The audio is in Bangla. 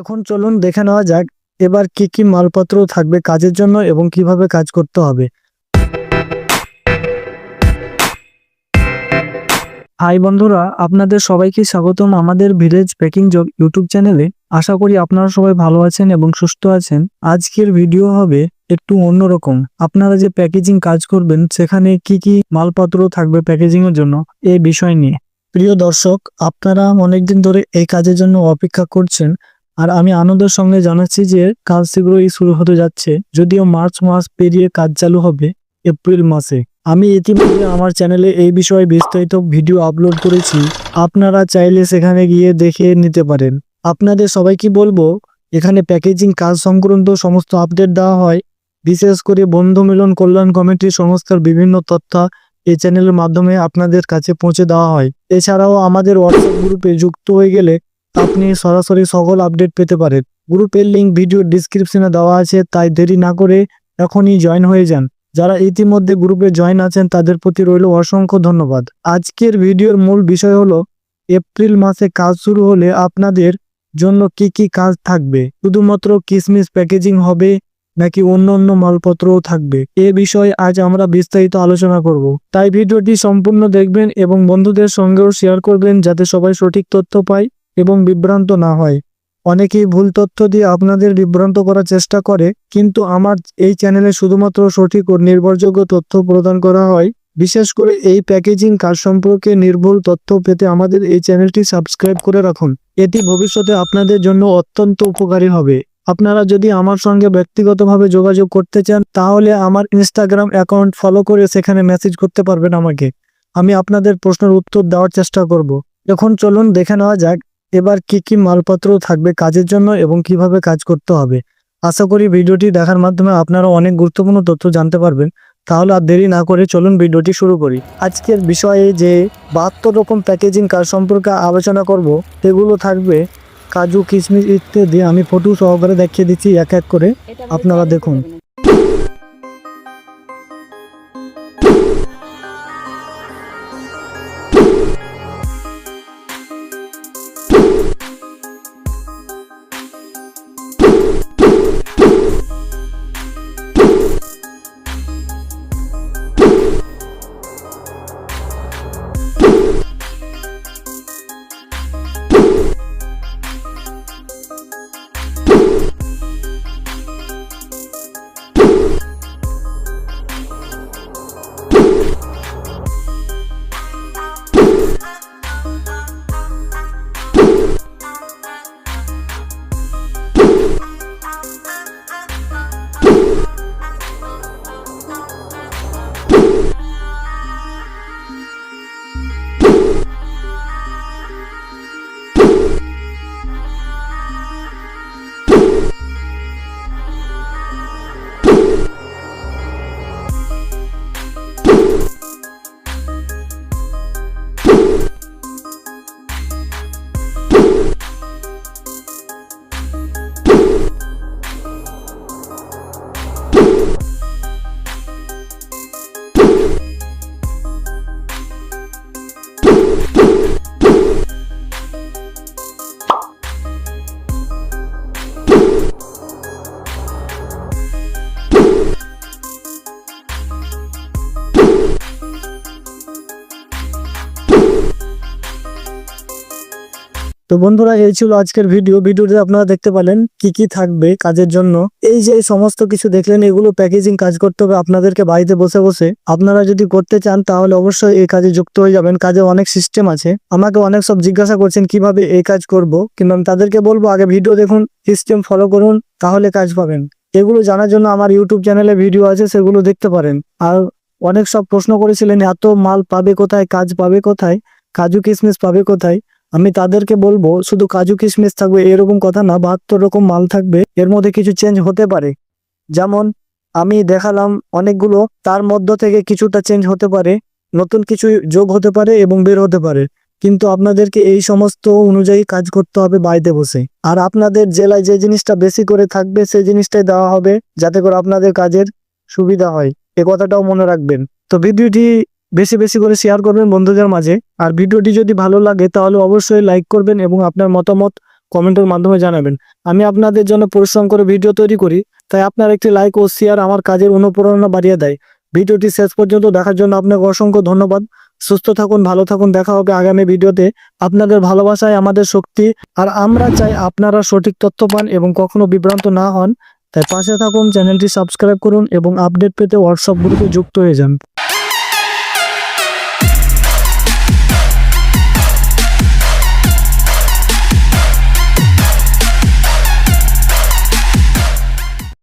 এখন চলুন দেখে নেওয়া যাক, এবার কি কি মালপত্র থাকবে কাজের জন্য এবং কীভাবে কাজ করতে হবে। হাই বন্ধুরা, আপনাদের সবাইকে স্বাগতম আমাদের ভিলেজ প্যাকিং জব ইউটিউব চ্যানেলে। আশা করি আপনারা সবাই ভালো আছেন এবং সুস্থ আছেন। আজকের ভিডিও হবে একটু অন্যরকম আপনারা যে প্যাকেজিং কাজ করবেন, সেখানে কি কি মালপত্র থাকবে প্যাকেজিং এর জন্য এই বিষয় নিয়ে। প্রিয় দর্শক, আপনারা অনেকদিন ধরে এই কাজের জন্য অপেক্ষা করছেন। আর আমি আনন্দের সঙ্গে জানাচ্ছি যে কাজ শীঘ্রই শুরু হতে যাচ্ছে, যদিও মার্চ মাস পেরিয়ে কাজ চালু হবে এপ্রিল মাসে। আমি ইতিমধ্যে আমার চ্যানেলে এই বিষয়ে বিস্তারিত ভিডিও আপলোড করেছি, আপনারা চাইলে সেখানে গিয়ে দেখে নিতে পারেন। আপনাদের সবাইকে বলব, এখানে প্যাকেজিং কাজ সংক্রান্ত সমস্ত আপডেট দেওয়া হয়। বিশেষ করে বন্ধু মিলন কল্যাণ কমিটির সংস্থার বিভিন্ন তথ্য এই চ্যানেলের মাধ্যমে আপনাদের কাছে পৌঁছে দেওয়া হয়। এছাড়াও আমাদের হোয়াটসঅ্যাপ গ্রুপে যুক্ত হয়ে গেলে আপনি সরাসরি সকল আপডেট পেতে পারেন। গ্রুপের লিঙ্ক ভিডিও ডিসক্রিপশনে দেওয়া আছে, তাই দেরি না করে এখনই জয়েন হয়ে যান। যারা ইতিমধ্যে গ্রুপে জয়েন আছেন, তাদের প্রতি রইল অসংখ্য ধন্যবাদ। আজকের ভিডিওর মূল বিষয় হলো, এপ্রিল মাসে কাজ শুরু হলে আপনাদের জন্য কি কি কাজ থাকবে? শুধুমাত্র কিসমিস প্যাকেজিং হবে, নাকি অন্য অন্য মালপত্রও থাকবে? এ বিষয়ে আজ আমরা বিস্তারিত আলোচনা করব। তাই ভিডিওটি সম্পূর্ণ দেখবেন এবং বন্ধুদের সঙ্গেও শেয়ার করবেন, যাতে সবাই সঠিক তথ্য পায়। এবং বিভ্রান্ত না হয়। অনেকেই ভুল তথ্য দিয়ে আপনাদের বিভ্রান্ত করার চেষ্টা করে, কিন্তু আমার এই চ্যানেলে শুধুমাত্র সঠিক ও নির্ভরযোগ্য তথ্য প্রদান করা হয়। বিশেষ করে এই প্যাকেজিং কাজ সম্পর্কে নির্ভুল তথ্য পেতে আমাদের এই চ্যানেলটি সাবস্ক্রাইব করে রাখুন। এটি ভবিষ্যতে আপনাদের জন্য অত্যন্ত উপকারী হবে। আপনারা যদি আমার সঙ্গে ব্যক্তিগতভাবে যোগাযোগ করতে চান, তাহলে আমার ইনস্টাগ্রাম অ্যাকাউন্ট ফলো করে সেখানে মেসেজ করতে পারবেন আমাকে। আমি আপনাদের প্রশ্নের উত্তর দেওয়ার চেষ্টা করব। এখন চলুন দেখে নেওয়া যাক এবার কি কি মালপত্র থাকবে কাজের জন্য এবং কীভাবে কাজ করতে হবে? আশা করি ভিডিওটি দেখার মাধ্যমে আপনারা অনেক গুরুত্বপূর্ণ তথ্য জানতে পারবেন। তাহলে আর দেরি না করে চলুন ভিডিওটি শুরু করি। আজকের বিষয়ে যে বাহাত্তর রকম প্যাকেজিং কাজ সম্পর্কে আলোচনা করব সেগুলো থাকবে কাজু কিশমিশ ইত্যাদি। আমি ফটো সহকারে দেখিয়ে দিচ্ছি এক এক করে। আপনারা দেখুন। তো বন্ধুরা, এই ছিল আজকের ভিডিও ভিডিওতে আপনারা দেখতে পেলেন কি কি থাকবে কাজের জন্য। এই যে সমস্ত কিছু দেখলেন, এগুলো প্যাকেজিং কাজ করতে হবে আপনাদেরকে বাড়িতে বসে বসে। আপনারা যদি করতে চান, তাহলে অবশ্যই এই কাজে যুক্ত হয়ে যাবেন। কাজে অনেক সিস্টেম আছে। আমাকে অনেক সব জিজ্ঞাসা করছেন, কীভাবে এই কাজ করব? কিন্তু আমি তাদেরকে বলব, আগে ভিডিও দেখুন সিস্টেম ফলো করুন, তাহলে কাজ পাবেন। এগুলো জানার জন্য আমার ইউটিউব চ্যানেলে ভিডিও আছে, সেগুলো দেখতে পারেন। আর অনেক সব প্রশ্ন করেছিলেন, এত মাল পাবে কোথায়, কাজ পাবে কোথায়, কাজু কিসমিস পাবে কোথায়। আমি তাদেরকে বলব, শুধু কাজু কিশমিশ থাকবে, এরকম কথা না, বাহাত্তর রকম মাল থাকবে, এর মধ্যে কিছু চেঞ্জ হতে পারে। যেমন, আমি দেখালাম অনেকগুলো, তার মধ্য থেকে কিছুটা চেঞ্জ হতে পারে, নতুন কিছু যোগ হতে পারে এবং বের হতে পারে। কিন্তু আপনাদেরকে এই সমস্ত অনুযায়ী কাজ করতে হবে বাড়িতে বসে। আর আপনাদের জেলায় যে জিনিসটা বেশি করে থাকবে, সেই জিনিসটাই দেওয়া হবে, যাতে করে আপনাদের কাজের সুবিধা হয়। এ কথাটাও মনে রাখবেন। তো ভিডিওটি বেশি বেশি করে শেয়ার করবেন বন্ধুদের মাঝে। আর ভিডিওটি যদি ভালো লাগে, তাহলে অবশ্যই লাইক করবেন এবং আপনার মতামত কমেন্টের মাধ্যমে জানাবেন। আমি আপনাদের জন্য পরিশ্রম করে ভিডিও তৈরি করি, তাই আপনার একটি লাইক ও শেয়ার আমার কাজের অনুপ্রেরণা বাড়িয়ে দেয়। ভিডিওটি শেষ পর্যন্ত দেখার জন্য আপনাকে অসংখ্য ধন্যবাদ। সুস্থ থাকুন, ভালো থাকুন, দেখা হবে আগামী ভিডিওতে। আপনাদের ভালোবাসায় আমাদের শক্তি, আর আমরা চাই আপনারা সঠিক তথ্য পান এবং কখনো বিভ্রান্ত না হন। তাই পাশে থাকুন, চ্যানেলটি সাবস্ক্রাইব করুন এবং আপডেট পেতে হোয়াটসঅ্যাপ গ্রুপে যুক্ত হয়ে যান।